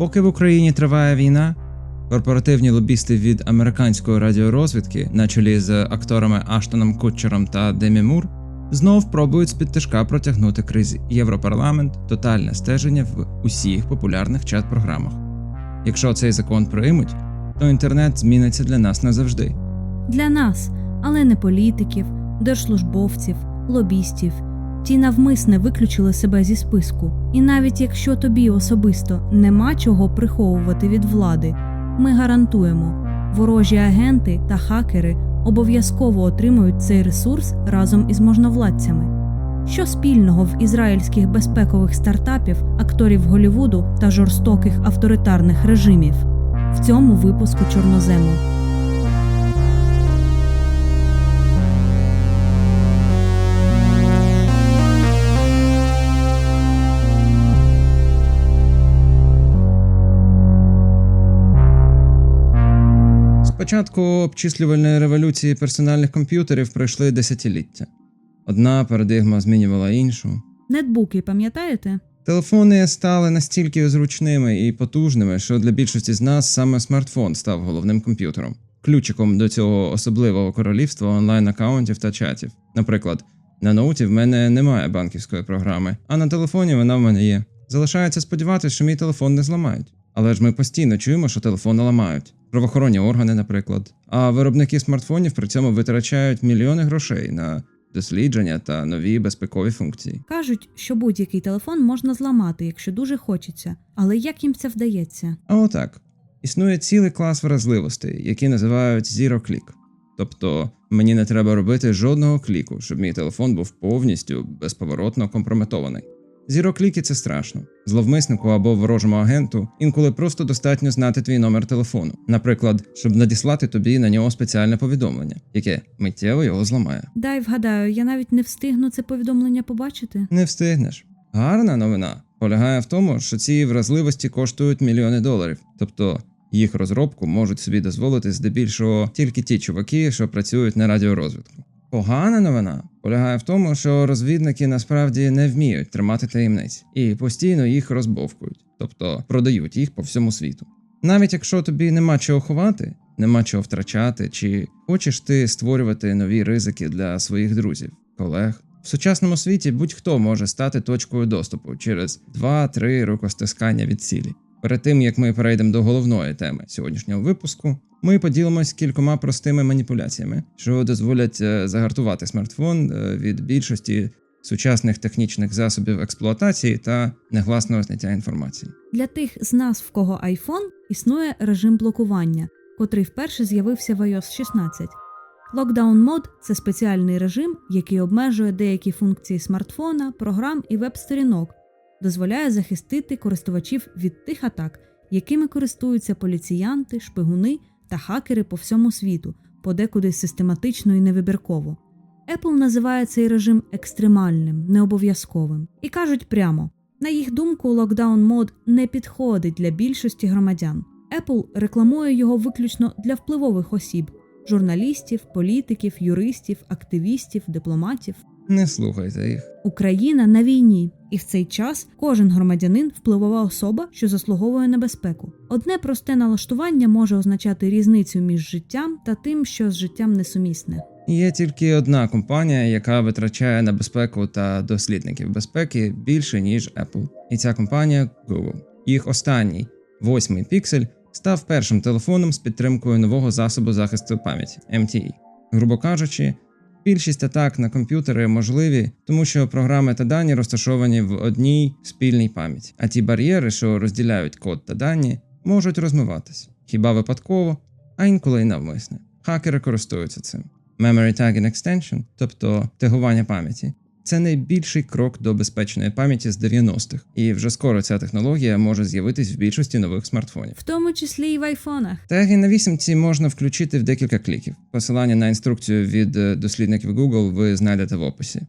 Поки в Україні триває війна, корпоративні лобісти від американської радіорозвідки, на чолі з акторами Аштоном Кутчером та Демі Мур, знов пробують з-під тяжка протягнути крізь Європарламент тотальне стеження в усіх популярних чат-програмах. Якщо цей закон приймуть, то інтернет зміниться для нас назавжди. Для нас, але не політиків, держслужбовців, лобістів. Ті навмисне виключили себе зі списку. І навіть якщо тобі особисто нема чого приховувати від влади, ми гарантуємо, ворожі агенти та хакери обов'язково отримують цей ресурс разом із можновладцями. Що спільного в ізраїльських безпекових стартапів, акторів Голівуду та жорстоких авторитарних режимів? В цьому випуску Чорнозему. Початку обчислювальної революції персональних комп'ютерів пройшли десятиліття. Одна парадигма змінювала іншу. Нетбуки, пам'ятаєте? Телефони стали настільки зручними і потужними, що для більшості з нас саме смартфон став головним комп'ютером, ключиком до цього особливого королівства онлайн-аккаунтів та чатів. Наприклад, на ноуті в мене немає банківської програми, а на телефоні вона в мене є. Залишається сподіватися, що мій телефон не зламають. Але ж ми постійно чуємо, що телефони ламають. Правоохоронні органи, наприклад. А виробники смартфонів при цьому витрачають мільйони грошей на дослідження та нові безпекові функції. Кажуть, що будь-який телефон можна зламати, якщо дуже хочеться, але як їм це вдається? А отак. Існує цілий клас вразливостей, які називають Zero Click. Тобто мені не треба робити жодного кліку, щоб мій телефон був повністю безповоротно компрометований. Зірокліки це страшно. Зловмиснику або ворожому агенту інколи просто достатньо знати твій номер телефону, наприклад, щоб надіслати тобі на нього спеціальне повідомлення, яке миттєво його зламає. Дай вгадаю, я навіть не встигну це повідомлення побачити. Не встигнеш. Гарна новина полягає в тому, що ці вразливості коштують мільйони доларів, тобто їх розробку можуть собі дозволити здебільшого тільки ті чуваки, що працюють на радіорозвідку. Погана новина полягає в тому, що розвідники насправді не вміють тримати таємниць і постійно їх розбовкують, тобто продають їх по всьому світу. Навіть якщо тобі нема чого ховати, нема чого втрачати, чи хочеш ти створювати нові ризики для своїх друзів, колег. В сучасному світі будь-хто може стати точкою доступу через 2-3 рукостискання від цілі. Перед тим як ми перейдемо до головної теми сьогоднішнього випуску, ми поділимось кількома простими маніпуляціями, що дозволять е, загартувати смартфон е, від більшості сучасних технічних засобів експлуатації та негласного зняття інформації. Для тих з нас, в кого iPhone, існує режим блокування, котрий вперше з'явився в iOS 16. Lockdown Mode – це спеціальний режим, який обмежує деякі функції смартфона, програм і веб-сторінок, дозволяє захистити користувачів від тих атак, якими користуються поліціянти, шпигуни та хакери по всьому світу, подекуди систематично і невибірково. Apple називає цей режим екстремальним, необов'язковим і кажуть прямо: на їх думку, Lockdown Mode не підходить для більшості громадян. Apple рекламує його виключно для впливових осіб журналістів, політиків, юристів, активістів, дипломатів. Не слухайте їх. Україна на війні, і в цей час кожен громадянин впливова особа, що заслуговує на безпеку. Одне просте налаштування може означати різницю між життям та тим, що з життям несумісне. Є тільки одна компанія, яка витрачає на безпеку та дослідників безпеки більше ніж Apple. І ця компанія Google. Їх останній восьмий піксель став першим телефоном з підтримкою нового засобу захисту пам'яті MTE. Грубо кажучи, більшість атак на комп'ютери можливі, тому що програми та дані розташовані в одній спільній пам'яті, а ті бар'єри, що розділяють код та дані, можуть розмиватись хіба випадково, а інколи й навмисне. Хакери користуються цим. Memory Tagging Extension, тобто тегування пам'яті, це найбільший крок до безпечної пам'яті з 90-х, і вже скоро ця технологія може з'явитись в більшості нових смартфонів. В тому числі і в айфонах. Теги на вісімці можна включити в декілька кліків. Посилання на інструкцію від е, дослідників Google ви знайдете в описі.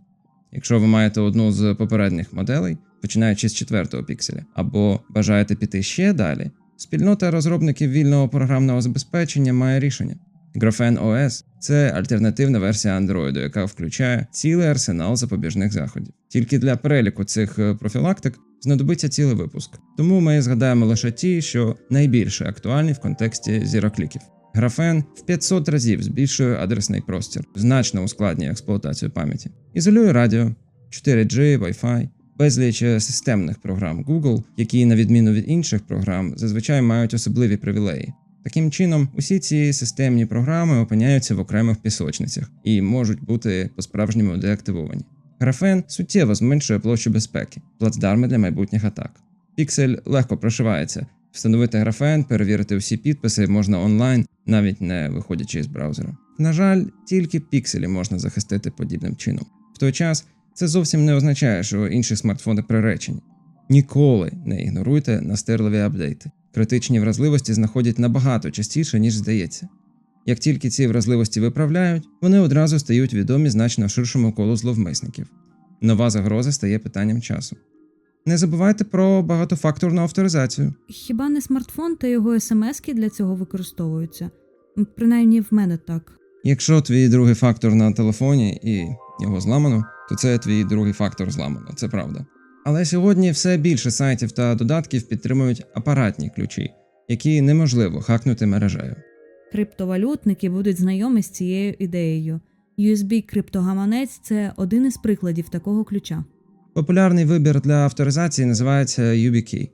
Якщо ви маєте одну з попередніх моделей, починаючи з четвертого пікселя, або бажаєте піти ще далі, спільнота розробників вільного програмного забезпечення має рішення. Graphene OS – це альтернативна версія Android, яка включає цілий арсенал запобіжних заходів. Тільки для переліку цих е, профілактик знадобиться цілий випуск. Тому ми згадаємо лише ті, що найбільше актуальні в контексті зірокліків. Графен в 500 разів збільшує адресний простір, значно ускладнює експлуатацію пам'яті. Ізолює радіо, 4G, Wi-Fi, безліч е, системних програм Google, які, на відміну від інших програм, зазвичай мають особливі привілеї. Таким чином, усі ці системні програми опиняються в окремих пісочницях і можуть бути по-справжньому деактивовані. Графен суттєво зменшує площу безпеки, плацдарми для майбутніх атак. Піксель легко прошивається. Встановити графен, перевірити усі підписи можна онлайн, навіть не виходячи з браузера. На жаль, тільки пікселі можна захистити подібним чином. В той час це зовсім не означає, що інші смартфони приречені. Ніколи не ігноруйте настирливі апдейти. Критичні вразливості знаходять набагато частіше, ніж здається. Як тільки ці вразливості виправляють, вони одразу стають відомі значно ширшому колу зловмисників. Нова загроза стає питанням часу. Не забувайте про багатофакторну авторизацію. Хіба не смартфон та його смски для цього використовуються? Принаймні в мене так. Якщо твій другий фактор на телефоні і його зламано, то це твій другий фактор зламано, це правда. Але сьогодні все більше сайтів та додатків підтримують апаратні ключі, які неможливо хакнути мережею. Криптовалютники будуть знайомі з цією ідеєю. USB криптогаманець це один із прикладів такого ключа. Популярний вибір для авторизації називається YubiKey.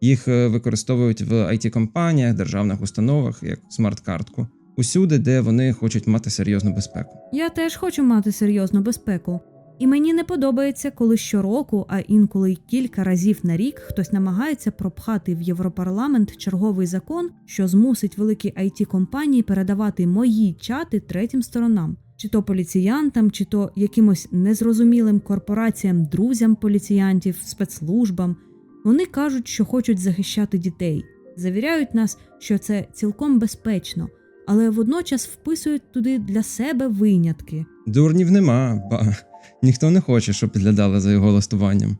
Їх е, використовують в IT-компаніях, державних установах як смарт-картку, усюди, де вони хочуть мати серйозну безпеку. Я теж хочу мати серйозну безпеку. І мені не подобається, коли щороку, а інколи й кілька разів на рік хтось намагається пропхати в Європарламент черговий закон, що змусить великі it компанії передавати мої чати третім сторонам, чи то поліціянтам, чи то якимось незрозумілим корпораціям, друзям поліціянтів, спецслужбам. Вони кажуть, що хочуть захищати дітей, завіряють нас, що це цілком безпечно, але водночас вписують туди для себе винятки. Дурнів нема, ба ніхто не хоче, щоб підглядали за його листуванням.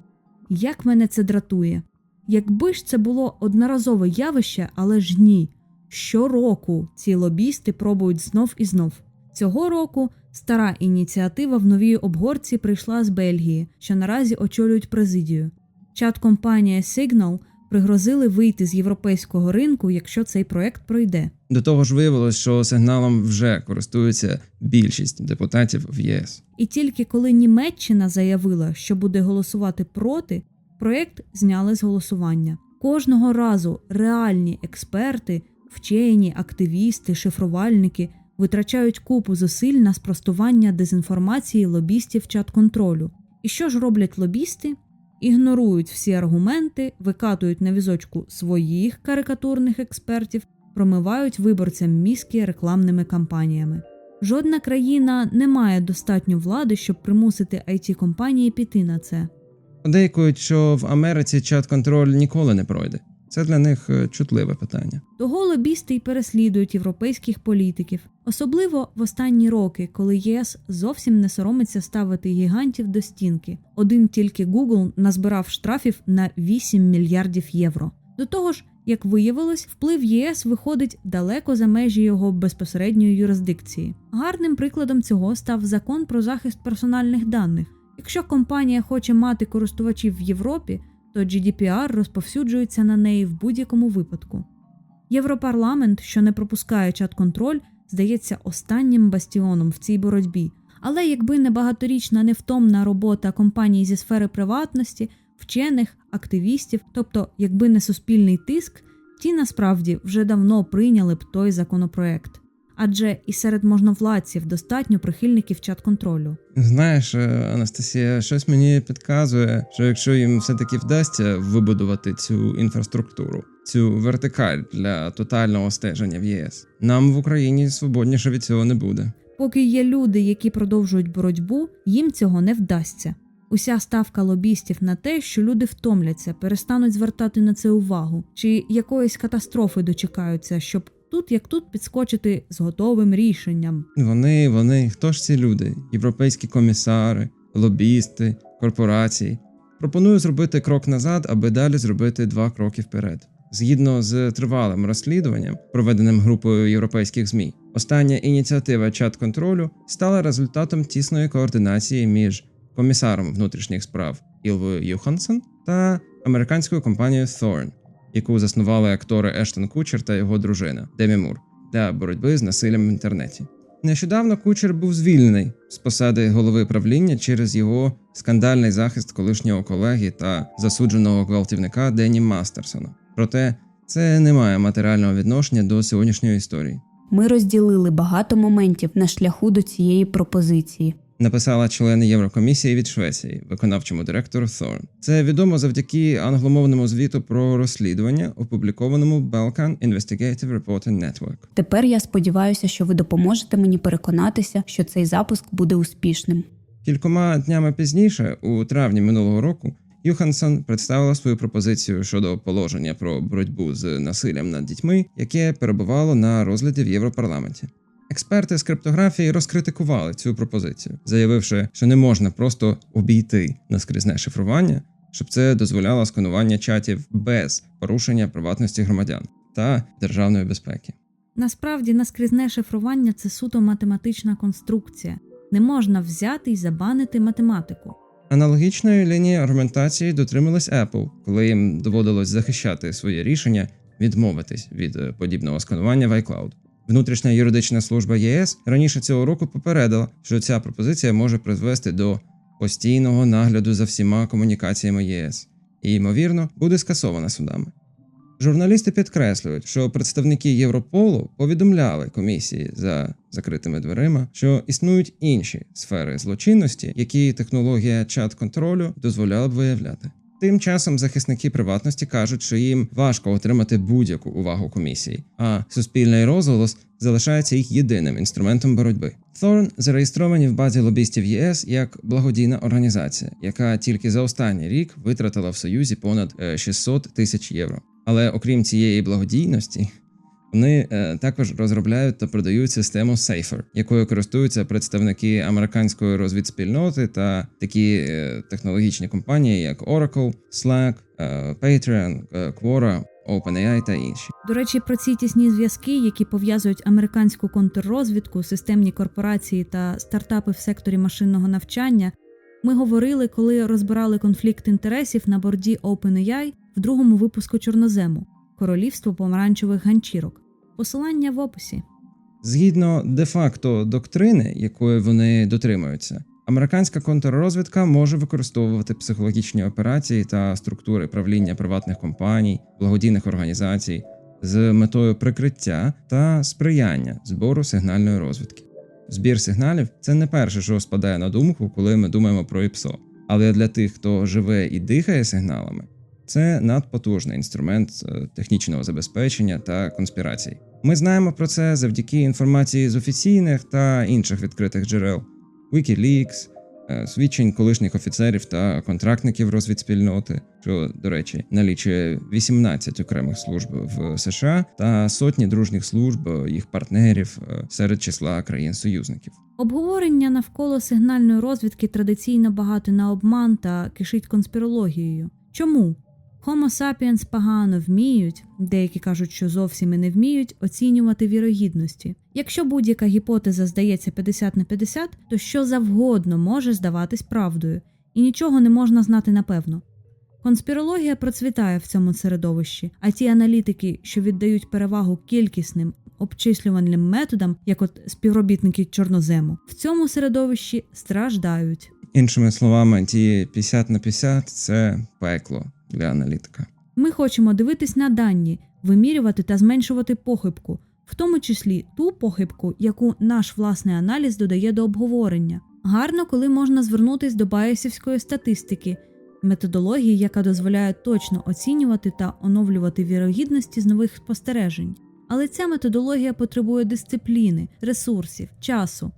Як мене це дратує. Якби ж це було одноразове явище, але ж ні. Щороку ці лобісти пробують знов і знов. Цього року стара ініціатива в новій обгорці прийшла з Бельгії, що наразі очолюють президію. Чат-компанія Signal пригрозили вийти з європейського ринку, якщо цей проект пройде. До того ж виявилось, що сигналом вже користується більшість депутатів в ЄС. І тільки коли Німеччина заявила, що буде голосувати проти, проєкт зняли з голосування. Кожного разу реальні експерти, вчені, активісти, шифрувальники витрачають купу зусиль на спростування дезінформації лобістів чат-контролю. І що ж роблять лобісти? Ігнорують всі аргументи, викатують на візочку своїх карикатурних експертів, промивають виборцям мізки рекламними кампаніями. Жодна країна не має достатньо влади, щоб примусити it компанії піти на це. Деякують, що в Америці чат-контроль ніколи не пройде. Це для них е, чутливе питання. Того лобісти й переслідують європейських політиків, особливо в останні роки, коли ЄС зовсім не соромиться ставити гігантів до стінки. Один тільки Google назбирав штрафів на 8 мільярдів євро. До того ж, як виявилось, вплив ЄС виходить далеко за межі його безпосередньої юрисдикції. Гарним прикладом цього став закон про захист персональних даних. Якщо компанія хоче мати користувачів в Європі, то GDPR розповсюджується на неї в будь-якому випадку. Європарламент, що не пропускає чат-контроль, здається останнім бастіоном в цій боротьбі. Але якби не багаторічна невтомна робота компаній зі сфери приватності, вчених, активістів, тобто, якби не суспільний тиск, ті насправді вже давно прийняли б той законопроект. Адже і серед можновладців достатньо прихильників чат-контролю. Знаєш, е, Анастасія, щось мені підказує, що якщо їм все-таки вдасться вибудувати цю інфраструктуру, цю вертикаль для тотального стеження в ЄС, нам в Україні свободніше від цього не буде. Поки є люди, які продовжують боротьбу, їм цього не вдасться. Уся ставка лобістів на те, що люди втомляться, перестануть звертати на це увагу, чи якоїсь катастрофи дочекаються, щоб тут як тут підскочити з готовим рішенням. Вони, вони, хто ж ці люди? Європейські комісари, лобісти, корпорації. Пропоную зробити крок назад, аби далі зробити два кроки вперед. Згідно з тривалим розслідуванням, проведеним групою європейських ЗМІ, остання ініціатива чат-контролю стала результатом тісної координації між комісаром внутрішніх справ Ілвою Юхансен та американською компанією Thorn, яку заснували актори Ештон Кучер та його дружина Демі Мур для боротьби з насиллям в інтернеті. Нещодавно Кучер був звільнений з посади голови правління через його скандальний захист колишнього колеги та засудженого гвалтівника Денні Мастерсона. Проте це не має матеріального відношення до сьогоднішньої історії. Ми розділили багато моментів на шляху до цієї пропозиції. Написала член Єврокомісії від Швеції, виконавчому директору Thorn. Це відомо завдяки англомовному звіту про розслідування, опублікованому Balkan Investigative Reporting Network. Тепер я сподіваюся, що ви допоможете мені переконатися, що цей запуск буде успішним. Кількома днями пізніше, у травні минулого року, Юхансон представила свою пропозицію щодо положення про боротьбу з насиллям над дітьми, яке перебувало на розгляді в Європарламенті. Експерти з криптографії розкритикували цю пропозицію, заявивши, що не можна просто обійти наскрізне шифрування, щоб це дозволяло сканування чатів без порушення приватності громадян та державної безпеки. Насправді, наскрізне шифрування це суто математична конструкція. Не можна взяти і забанити математику. Аналогічної лінії аргументації дотрималась Apple, коли їм доводилось захищати своє рішення відмовитись від е, подібного сканування в iCloud. Внутрішня юридична служба ЄС раніше цього року попередила, що ця пропозиція може призвести до постійного нагляду за всіма комунікаціями ЄС і, ймовірно, буде скасована судами. Журналісти підкреслюють, що представники Європолу повідомляли комісії за закритими дверима, що існують інші сфери злочинності, які технологія чат-контролю дозволяла б виявляти. Тим часом захисники приватності кажуть, що їм важко отримати будь-яку увагу комісії, а суспільний розголос залишається їх єдиним інструментом боротьби. Thorn зареєстровані в базі лобістів ЄС як благодійна організація, яка тільки за останній рік витратила в Союзі понад е, 600 тисяч євро. Але окрім цієї благодійності, вони е, також розробляють та продають систему Safer, якою користуються представники американської розвідспільноти та такі е, технологічні компанії, як Oracle, Slack, е, Patreon, Quora, OpenAI та інші. До речі, про ці тісні зв'язки, які пов'язують американську контррозвідку, системні корпорації та стартапи в секторі машинного навчання, ми говорили, коли розбирали конфлікт інтересів на борді OpenAI в другому випуску Чорнозему Королівство помаранчевих ганчірок. Посилання в описі. Згідно де-факто доктрини, якої вони дотримуються, американська контррозвідка може використовувати психологічні операції та структури правління приватних компаній, благодійних організацій з метою прикриття та сприяння збору сигнальної розвідки. Збір сигналів це не перше, що спадає на думку, коли ми думаємо про ІПСО. Але для тих, хто живе і дихає сигналами, це надпотужний інструмент е, технічного забезпечення та конспірацій. Ми знаємо про це завдяки інформації з офіційних та інших відкритих джерел Wikileaks, е, свідчень колишніх офіцерів та контрактників розвідспільноти, що, до речі, налічує 18 окремих служб в США та сотні дружніх служб е, їх партнерів серед числа країн-союзників. Обговорення навколо сигнальної розвідки традиційно багато на обман та кишить конспірологією. Чому? Homo sapiens погано вміють, деякі кажуть, що зовсім і не вміють оцінювати вірогідності. Якщо будь-яка гіпотеза здається 50 на 50, то що завгодно може здаватись правдою, і нічого не можна знати напевно. Конспірологія процвітає в цьому середовищі, а ті аналітики, що віддають перевагу кількісним обчислювальним методам, як от співробітники чорнозему, в цьому середовищі страждають. Іншими словами, ті 50 на 50 – це пекло для аналітика. Ми хочемо дивитись на дані, вимірювати та зменшувати похибку, в тому числі ту похибку, яку наш власний аналіз додає до обговорення. Гарно, коли можна звернутись до байесівської статистики, методології, яка дозволяє точно оцінювати та оновлювати вірогідності з нових спостережень. Але ця методологія потребує дисципліни, ресурсів, часу.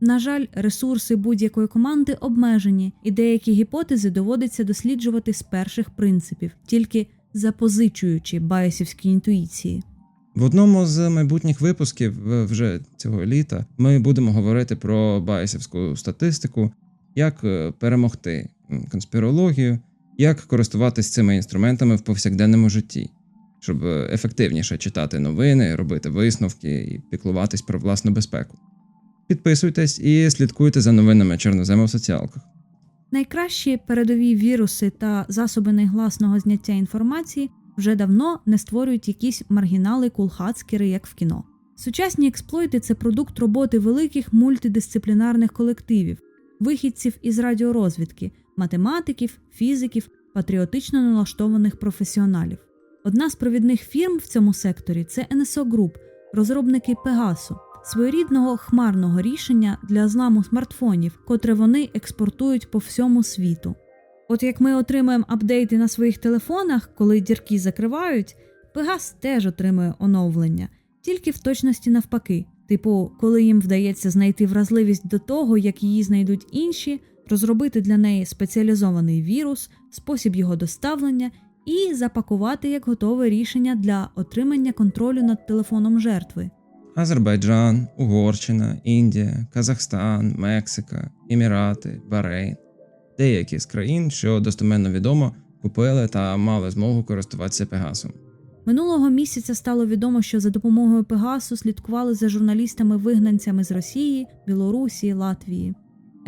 На жаль, ресурси будь-якої команди обмежені, і деякі гіпотези доводиться досліджувати з перших принципів, тільки запозичуючи байесівські інтуїції. В одному з майбутніх випусків е, вже цього літа ми будемо говорити про байсівську статистику, як е, перемогти конспірологію, як користуватись цими інструментами в повсякденному житті, щоб е, ефективніше читати новини, робити висновки і піклуватись про власну безпеку. Підписуйтесь і слідкуйте за новинами Чорнозему в соціалках. Найкращі передові віруси та засоби негласного зняття інформації вже давно не створюють якісь маргінали кулхацкери, як в кіно. Сучасні експлойти це продукт роботи великих мультидисциплінарних колективів, вихідців із радіорозвідки, математиків, фізиків, патріотично налаштованих професіоналів. Одна з провідних фірм в цьому секторі це NSO Group, розробники Пегасу, своєрідного хмарного рішення для зламу смартфонів, котре вони експортують по всьому світу. От як ми отримуємо апдейти на своїх телефонах, коли дірки закривають, Пегас теж отримує оновлення, тільки в точності навпаки. Типу, коли їм вдається знайти вразливість до того, як її знайдуть інші, розробити для неї спеціалізований вірус, спосіб його доставлення і запакувати як готове рішення для отримання контролю над телефоном жертви. Азербайджан, Угорщина, Індія, Казахстан, Мексика, Емірати, Bahrein. Деякі з країн, що достеменно відомо, купили та мали змогу користуватися Пегасом. Минулого місяця стало відомо, що за допомогою Пегасу слідкували за журналістами-вигнанцями з Росії, Білорусі, Латвії.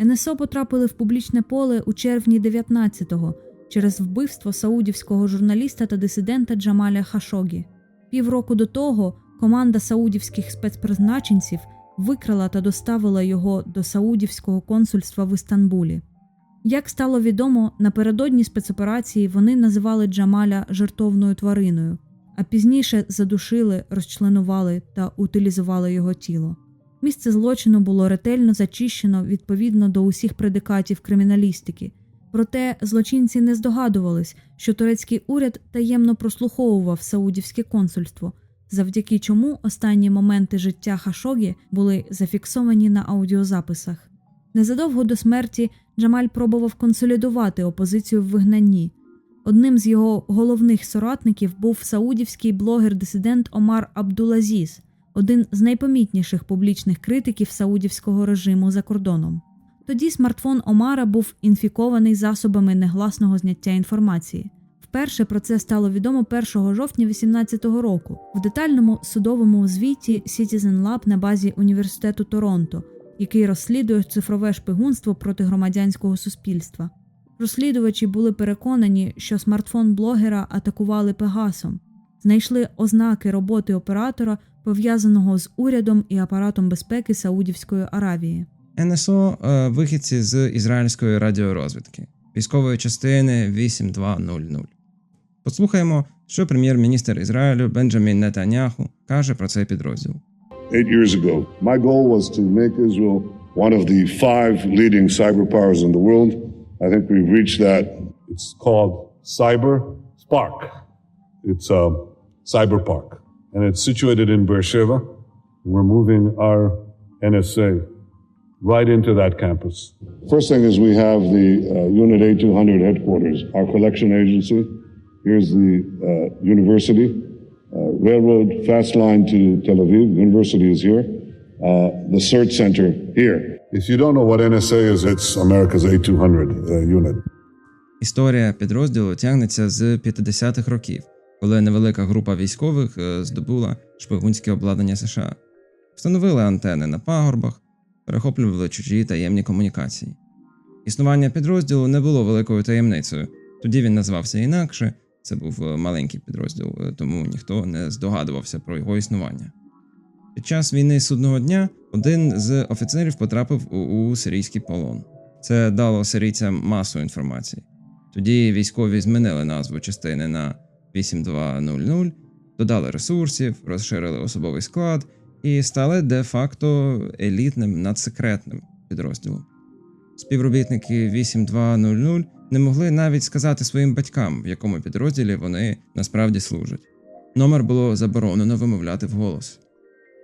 НСО потрапили в публічне поле у червні 19-го через вбивство саудівського журналіста та дисидента Джамаля Хашогі. Півроку до того команда саудівських спецпризначенців викрала та доставила його до саудівського консульства в Істанбулі. Як стало відомо, напередодні спецоперації вони називали Джамаля жертовною твариною, а пізніше задушили, розчленували та утилізували його тіло. Місце злочину було ретельно зачищено відповідно до усіх предикатів криміналістики. Проте злочинці не здогадувались, що турецький уряд таємно прослуховував саудівське консульство, завдяки чому останні моменти життя Хашогі були зафіксовані на аудіозаписах. Незадовго до смерті Джамаль пробував консолідувати опозицію в вигнанні. Одним з його головних соратників був саудівський блогер-дисидент Омар Абдулазіз, один з найпомітніших публічних критиків саудівського режиму за кордоном. Тоді смартфон Омара був інфікований засобами негласного зняття інформації. Вперше про це стало відомо 1 жовтня 2018 року в детальному судовому звіті Citizen Lab на базі університету Торонто, який розслідує цифрове шпигунство проти громадянського суспільства. Розслідувачі були переконані, що смартфон блогера атакували Пегасом, знайшли ознаки роботи оператора, пов'язаного з урядом і апаратом безпеки Саудівської Аравії. НСО е, вихідці з ізраїльської радіорозвідки, військової частини 8200. Послухаємо, що прем'єр-міністр Ізраїлю Бенджамін Нетаняху каже про цей підрозділ. eight years ago. My goal was to make Israel one of the five leading cyber powers in the world. I think we've reached that. It's called Cyber Spark. It's a cyber park, and it's situated in Beersheba. We're moving our NSA right into that campus. First thing is we have the uh, Unit A200 headquarters, our collection agency. Here's the uh, university, uh, railroad fast line to Tel Aviv. University is here. Uh, the search center here. If you don't know what NSA is, it's America's A200 uh, unit. Історія підрозділу тягнеться з 50-х років, коли невелика група військових е, здобула шпигунське обладнання США, встановили антени на пагорбах, перехоплювали чужі таємні комунікації. Існування підрозділу не було великою таємницею, тоді він назвався інакше. Це був е, маленький підрозділ, е, тому ніхто не здогадувався про його існування. Під час війни судного дня один з офіцерів потрапив у, у сирійський полон. Це дало сирійцям масу інформації. Тоді військові змінили назву частини на 8200, додали ресурсів, розширили особовий склад і стали де-факто елітним надсекретним підрозділом. Співробітники 8200 не могли навіть сказати своїм батькам, в якому підрозділі вони насправді служать. Номер було заборонено вимовляти вголос.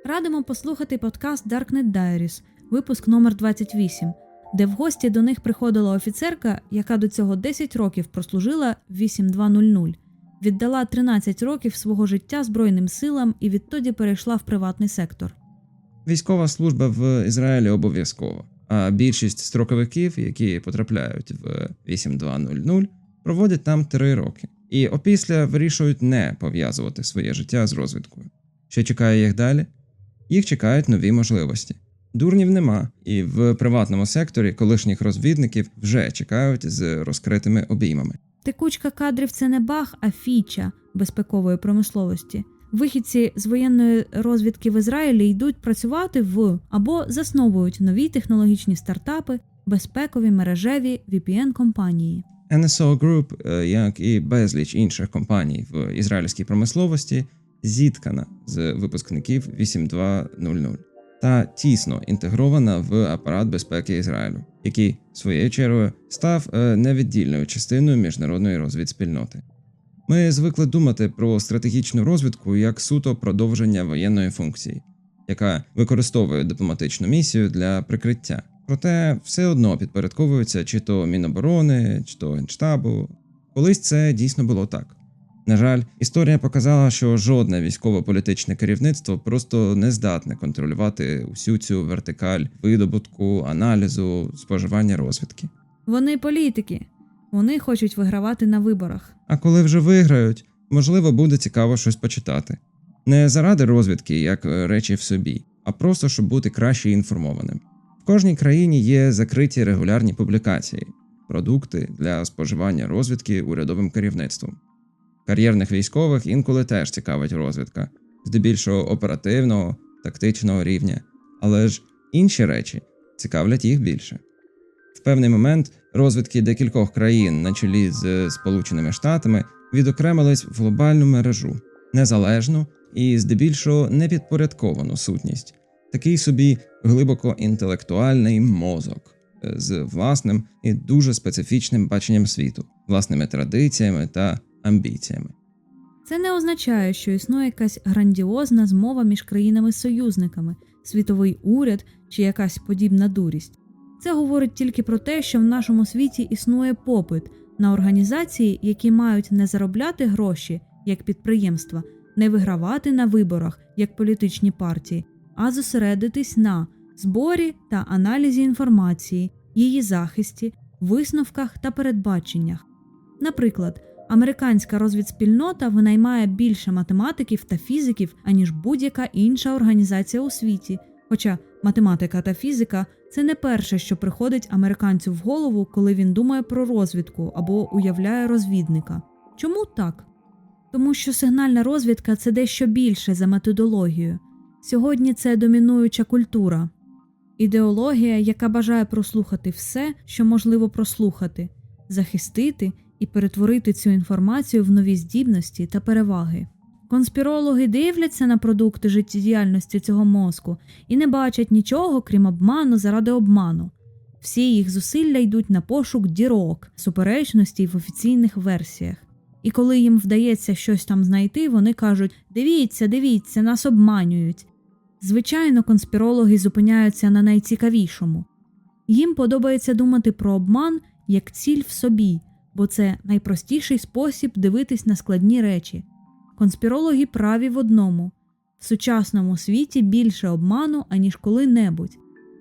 Радимо послухати подкаст Darknet Diaries, випуск номер 28, де в гості до них приходила офіцерка, яка до цього 10 років прослужила в 8200, віддала 13 років свого життя Збройним силам і відтоді перейшла в приватний сектор. Військова служба в Ізраїлі обов'язкова, більшість строковиків, які потрапляють в 8200, проводять там 3 роки. І опісля вирішують не пов'язувати своє життя з розвідкою. Що чекає їх далі? Їх чекають нові можливості, Дурнів нема, і в приватному секторі колишніх розвідників вже чекають з розкритими обіймами. Текучка кадрів це не баг, а фіча безпекової промисловості. Вихідці з воєнної розвідки в Ізраїлі йдуть працювати в або засновують нові технологічні стартапи, безпекові мережеві VPN компанії. NSO Group, е, як і безліч інших компаній в ізраїльській промисловості, зіткана з випускників 8200 та тісно інтегрована в апарат безпеки Ізраїлю, який своєю чергою став е, невіддільною частиною міжнародної розвідспільноти. Ми звикли думати про стратегічну розвідку як суто продовження воєнної функції, яка використовує дипломатичну місію для прикриття. Проте все одно підпорядковується чи то Міноборони, чи то Генштабу. Колись це дійсно було так. На жаль, історія показала, що жодне військово-політичне керівництво просто не здатне контролювати усю цю вертикаль видобутку, аналізу, споживання розвідки. Вони політики, вони хочуть вигравати на виборах. А коли вже виграють, можливо, буде цікаво щось почитати. Не заради розвідки, як е, речі в собі, а просто щоб бути краще інформованим. В кожній країні є закриті регулярні публікації, продукти для споживання розвідки урядовим керівництвом. Кар'єрних військових інколи теж цікавить розвідка, здебільшого оперативного, тактичного рівня, але ж інші речі цікавлять їх більше. В певний момент розвідки декількох країн на чолі з Сполученими Штатами відокремились в глобальну мережу, незалежну і здебільшого непідпорядковану сутність, такий собі глибоко інтелектуальний мозок е, з власним і дуже специфічним баченням світу, власними традиціями та амбіціями. Це не означає, що існує якась грандіозна змова між країнами-союзниками, світовий уряд чи якась подібна дурість. Це говорить тільки про те, що в нашому світі існує попит на організації, які мають не заробляти гроші як підприємства, не вигравати на виборах як політичні партії, а зосередитись на зборі та аналізі інформації, її захисті, висновках та передбаченнях. Наприклад, американська розвідспільнота винаймає більше математиків та фізиків, аніж будь-яка інша організація у світі. Хоча математика та фізика це не перше, що приходить американцю в голову, коли він думає про розвідку або уявляє розвідника. Чому так? Тому що сигнальна розвідка це дещо більше за методологію. Сьогодні це домінуюча культура, ідеологія, яка бажає прослухати все, що можливо прослухати, захистити і перетворити цю інформацію в нові здібності та переваги. Конспірологи дивляться на продукти життєдіяльності цього мозку і не бачать нічого, крім обману заради обману. Всі їх зусилля йдуть на пошук дірок, суперечностей в офіційних версіях. І коли їм вдається щось там знайти, вони кажуть: дивіться, дивіться, нас обманюють. Звичайно, конспірологи зупиняються на найцікавішому. Їм подобається думати про обман як ціль в собі, бо це найпростіший спосіб дивитись на складні речі. Конспірологи праві в одному в сучасному світі більше обману, аніж коли-небудь,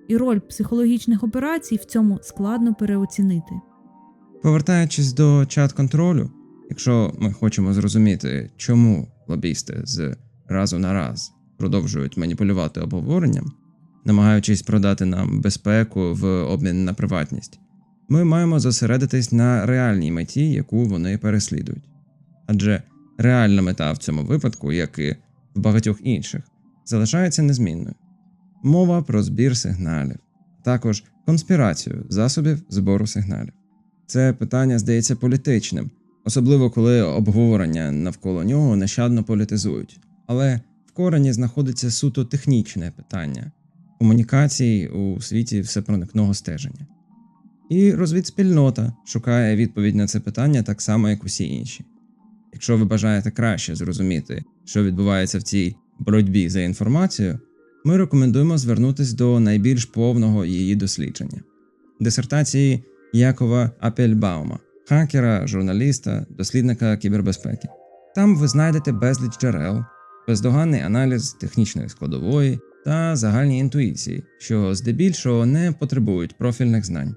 і роль психологічних операцій в цьому складно переоцінити. Повертаючись до чат-контролю, якщо ми хочемо зрозуміти, чому лобісти з разу на раз продовжують маніпулювати обговоренням, намагаючись продати нам безпеку в обмін на приватність, ми маємо зосередитись на реальній меті, яку вони переслідують. Адже реальна мета в цьому випадку, як і в багатьох інших, залишається незмінною. Мова про збір сигналів, також конспірацію засобів збору сигналів. Це питання здається політичним, особливо коли обговорення навколо нього нещадно політизують. Але в корені знаходиться суто технічне питання комунікації у світі всепроникного стеження. І розвідспільнота шукає відповідь на це питання так само, як усі інші. Якщо ви бажаєте краще зрозуміти, що відбувається в цій боротьбі за інформацію, ми рекомендуємо звернутися до найбільш повного її дослідження дисертації Якова Апельбаума, хакера, журналіста, дослідника кібербезпеки. Там ви знайдете безліч джерел, бездоганний аналіз технічної складової та загальні інтуїції, що здебільшого не потребують профільних знань.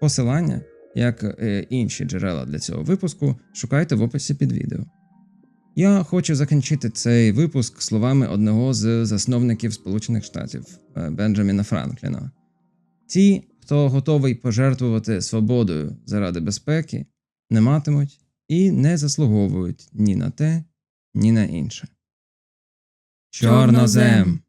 Посилання, як е, інші джерела для цього випуску, шукайте в описі під відео. Я хочу закінчити цей випуск словами одного з засновників Сполучених Штатів е, Бенджаміна Франкліна. Ті, хто готовий пожертвувати свободою заради безпеки, не матимуть і не заслуговують ні на те, ні на інше. Чорнозем!